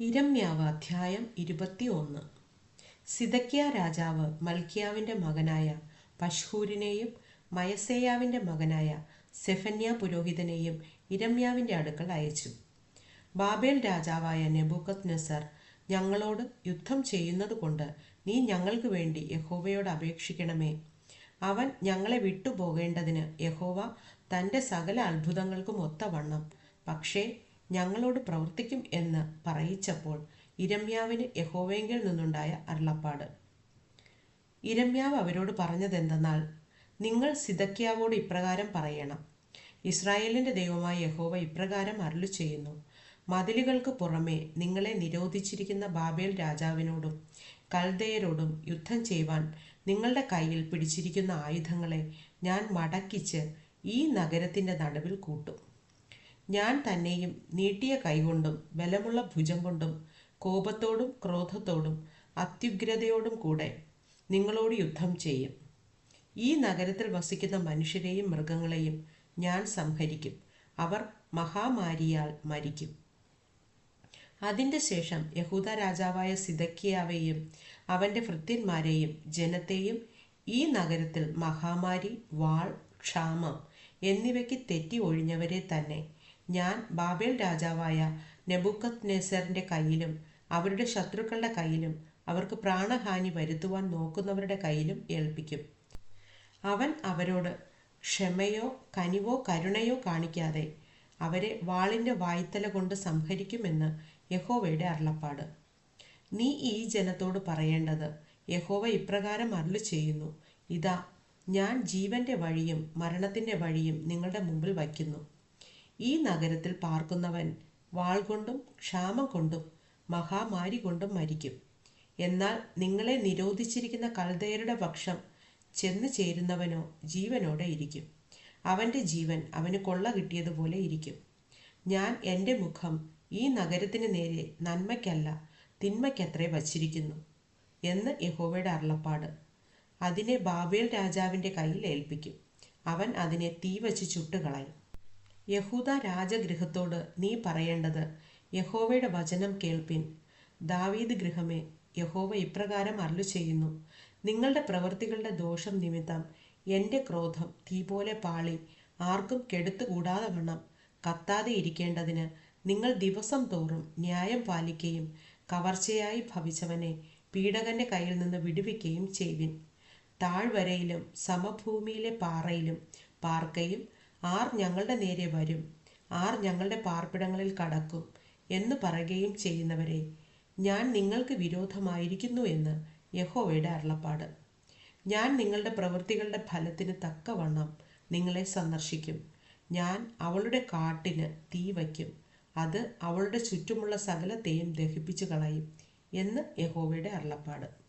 ഇരമ്യാവ് അധ്യായം ഇരുപത്തി ഒന്ന് സിദക്കിയ രാജാവ് മൽക്കിയാവിന്റെ മകനായ പഷ്ഹൂരിനെയും മയസേയാവിന്റെ മകനായ സെഫന്യ പുരോഹിതനെയും ഇരമ്യാവിന്റെ അടുക്കൽ അയച്ചു. ബാബേൽ രാജാവായ നെബൂക്കത് നസർ ഞങ്ങളോട് യുദ്ധം ചെയ്യുന്നതുകൊണ്ട് നീ ഞങ്ങൾക്ക് വേണ്ടി യഹോവയോട് അപേക്ഷിക്കണമേ. അവൻ ഞങ്ങളെ വിട്ടുപോകേണ്ടതിന് യഹോവ തന്റെ സകല അത്ഭുതങ്ങൾക്കും ഒത്തവണ്ണം. പക്ഷേ ഞങ്ങളോട് പ്രവർത്തിക്കും എന്ന് പറയിച്ചപ്പോൾ ഇരമ്യാവിന് യഹോവയെങ്കിൽ നിന്നുണ്ടായ അരുളപ്പാട്. ഇരമ്യാവ് അവരോട് പറഞ്ഞതെന്തെന്നാൽ നിങ്ങൾ സിദക്കിയാവോട് ഇപ്രകാരം പറയണം. ഇസ്രായേലിന്റെ ദൈവമായ യഹോവ ഇപ്രകാരം അരുളു ചെയ്യുന്നു മതിലുകൾക്ക് പുറമെ നിങ്ങളെ നിരോധിച്ചിരിക്കുന്ന ബാബേൽ രാജാവിനോടും കൽദയരോടും യുദ്ധം ചെയ്യുവാൻ നിങ്ങളുടെ കയ്യിൽ പിടിച്ചിരിക്കുന്ന ആയുധങ്ങളെ ഞാൻ മടക്കിച്ച് ഈ നഗരത്തിന്റെ നടുവിൽ കൂട്ടും. ഞാൻ തന്നെയും നീട്ടിയ കൈകൊണ്ടും ബലമുള്ള ഭുജം കൊണ്ടും കോപത്തോടും ക്രോധത്തോടും അത്യുഗ്രതയോടും കൂടെ നിങ്ങളോട് യുദ്ധം ചെയ്യും. ഈ നഗരത്തിൽ വസിക്കുന്ന മനുഷ്യരെയും മൃഗങ്ങളെയും ഞാൻ സംഹരിക്കും. അവർ മഹാമാരിയാൽ മരിക്കും. അതിന്റെ ശേഷം യഹൂദ രാജാവായ സിദക്കിയാവെയും അവന്റെ ഭൃത്യന്മാരെയും ജനത്തെയും ഈ നഗരത്തിൽ മഹാമാരി വാൾ ക്ഷാമം എന്നിവയ്ക്ക് തെറ്റി ഒഴിഞ്ഞവരെ തന്നെ ഞാൻ ബാബേൽ രാജാവായ നെബുക്കത് നെസറിന്റെ കയ്യിലും അവരുടെ ശത്രുക്കളുടെ കയ്യിലും അവർക്ക് പ്രാണഹാനി വരുത്തുവാൻ നോക്കുന്നവരുടെ കയ്യിലും ഏൽപ്പിക്കും. അവൻ അവരോട് ക്ഷമയോ കനിവോ കരുണയോ കാണിക്കാതെ അവരെ വാളിന്റെ വായ്ത്തല കൊണ്ട് സംഹരിക്കുമെന്ന് യഹോവയുടെ അരുളപ്പാട്. നീ ഈ ജനത്തോട് പറയേണ്ടത് യഹോവ ഇപ്രകാരം അരുളി ചെയ്യുന്നു ഇതാ ഞാൻ ജീവന്റെ വഴിയും മരണത്തിന്റെ വഴിയും നിങ്ങളുടെ മുമ്പിൽ വയ്ക്കുന്നു. ഈ നഗരത്തിൽ പാർക്കുന്നവൻ വാൾ കൊണ്ടും ക്ഷാമം കൊണ്ടും മഹാമാരി കൊണ്ടും മരിക്കും. എന്നാൽ നിങ്ങളെ നിരോധിച്ചിരിക്കുന്ന കൽദയരുടെ പക്ഷം ചെന്ന് ചേരുന്നവനോ ജീവനോടെ ഇരിക്കും. അവന്റെ ജീവൻ അവന് കൊള്ള കിട്ടിയതുപോലെ ഇരിക്കും. ഞാൻ എന്റെ മുഖം ഈ നഗരത്തിന് നേരെ നന്മയ്ക്കല്ല തിന്മയ്ക്കത്രേ വച്ചിരിക്കുന്നു എന്ന് യഹോവയുടെ അരുളപ്പാട്. അതിനെ ബാബേൽ രാജാവിന്റെ കയ്യിൽ ഏൽപ്പിക്കും. അവൻ അതിനെ തീ വച്ച് ചുട്ടുകളയും. യഹൂദ രാജഗൃഹത്തോട് നീ പറയേണ്ടത് യഹോവയുടെ വചനം കേൾപ്പിൻ. ദാവീദ് ഗൃഹമേ യഹോവ ഇപ്രകാരം അരുളു ചെയ്യുന്നു നിങ്ങളുടെ പ്രവൃത്തികളുടെ ദോഷം നിമിത്തം എന്റെ ക്രോധം തീ പോലെ പാളി. ആർക്കും കെടുത്തുകൂടാതെ വണ്ണം. കത്താതെ ഇരിക്കേണ്ടതിന് നിങ്ങൾ ദിവസം തോറും ന്യായം പാലിക്കുകയും കവർച്ചയായി ഭവിച്ചവനെ പീഡകന്റെ കയ്യിൽ നിന്ന് വിടുവിക്കുകയും ചെയ്വിൻ. താഴ്വരയിലും സമഭൂമിയിലെ പാറയിലും പാർക്കയും ആർ ഞങ്ങളുടെ നേരെ വരും ആർ ഞങ്ങളുടെ പാർപ്പിടങ്ങളിൽ കടക്കും എന്ന് പറയുകയും ചെയ്യുന്നവരെ ഞാൻ നിങ്ങൾക്ക് വിരോധമായിരിക്കുന്നു എന്ന് യഹോവയുടെ അരുളപ്പാട്. ഞാൻ നിങ്ങളുടെ പ്രവൃത്തികളുടെ ഫലത്തിന് തക്കവണ്ണം നിങ്ങളെ സന്ദർശിക്കും. ഞാൻ അവളുടെ കാട്ടിന് തീ വയ്ക്കും. അത് അവളുടെ ചുറ്റുമുള്ള സകലത്തെയും ദഹിപ്പിച്ചു കളയും എന്ന് യഹോവയുടെ അരുളപ്പാട്.